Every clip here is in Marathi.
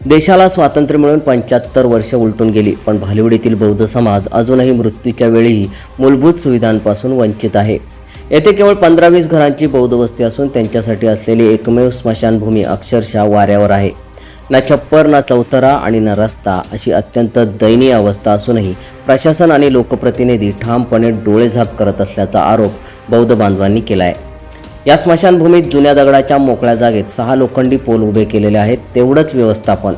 देशाला स्वातंत्र्य मिळून पंच्याहत्तर वर्ष उलटून गेली पण भालिवडीतील बौद्ध समाज अजूनही मृत्यूच्या वेळीही मूलभूत सुविधांपासून वंचित आहे. येथे केवळ पंधरा वीस घरांची बौद्ध वस्ती असून त्यांच्यासाठी असलेली एकमेव स्मशानभूमी अक्षरशः वाऱ्यावर आहे. ना छप्पर ना चौतरा आणि ना रस्ता अशी अत्यंत दयनीय अवस्था असूनही प्रशासन आणि लोकप्रतिनिधी ठामपणे डोळेझाक करत असल्याचा आरोप बौद्ध बांधवांनी केला आहे या स्मशानभूमीत जुन्या दगडाच्या मोकळ्या जागेत सहा लोखंडी पोल उभे केलेले आहेत. तेवढंच व्यवस्थापन.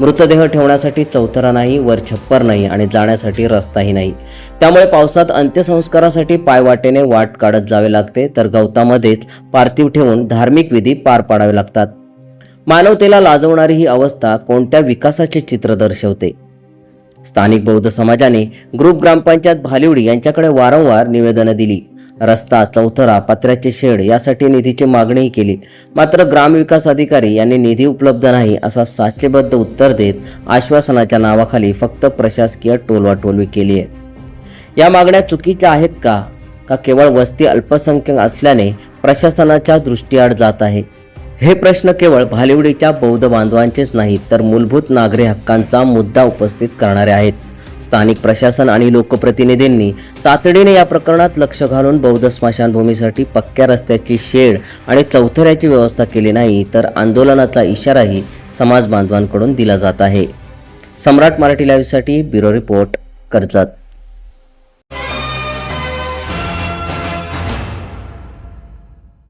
मृतदेह ठेवण्यासाठी चौथरा नाही वर छप्पर नाही आणि जाण्यासाठी रस्ताही नाही. त्यामुळे पावसात अंत्यसंस्कारासाठी पायवाटेने वाट काढत जावे लागते तर गवतामध्येच पार्थिव ठेवून धार्मिक विधी पार पाडावे लागतात. मानवतेला लाजवणारी ही अवस्था कोणत्या विकासाचे चित्र दर्शवते? स्थानिक बौद्ध समाजाने ग्रुप ग्रामपंचायत भालिवडी यांच्याकडे वारंवार निवेदनं दिली. रस्ता चौथरा पत्र्याचे शेड यासाठी निधीची मागणीही केली. मात्र ग्रामविकास अधिकारी यांनी निधी उपलब्ध नाही असा साचेबद्ध उत्तर देत आश्वासनाच्या नावाखाली फक्त प्रशासकीय टोलवाटोलवी केली आहे. या मागण्या चुकीच्या आहेत का? का केवळ वस्ती अल्पसंख्याक असल्याने प्रशासनाच्या दृष्टीआड जात आहे? हे प्रश्न केवळ भालिवडीच्या बौद्ध बांधवांचेच नाहीत तर मूलभूत नागरी हक्कांचा मुद्दा उपस्थित करणारे आहेत. स्थानिक प्रशासन आणि लोकप्रतिनिधींनी तातडीने या प्रकरणात लक्ष घालून बौद्ध स्मशानभूमीसाठी पक्क्या रस्त्याची शेड आणि चौथऱ्याची व्यवस्था केली नाही तर आंदोलनाचा इशाराही समाज बांधवांकडून दिला जात आहे. सम्राट मराठी लाईव्हसाठी ब्युरो रिपोर्ट कर्जत.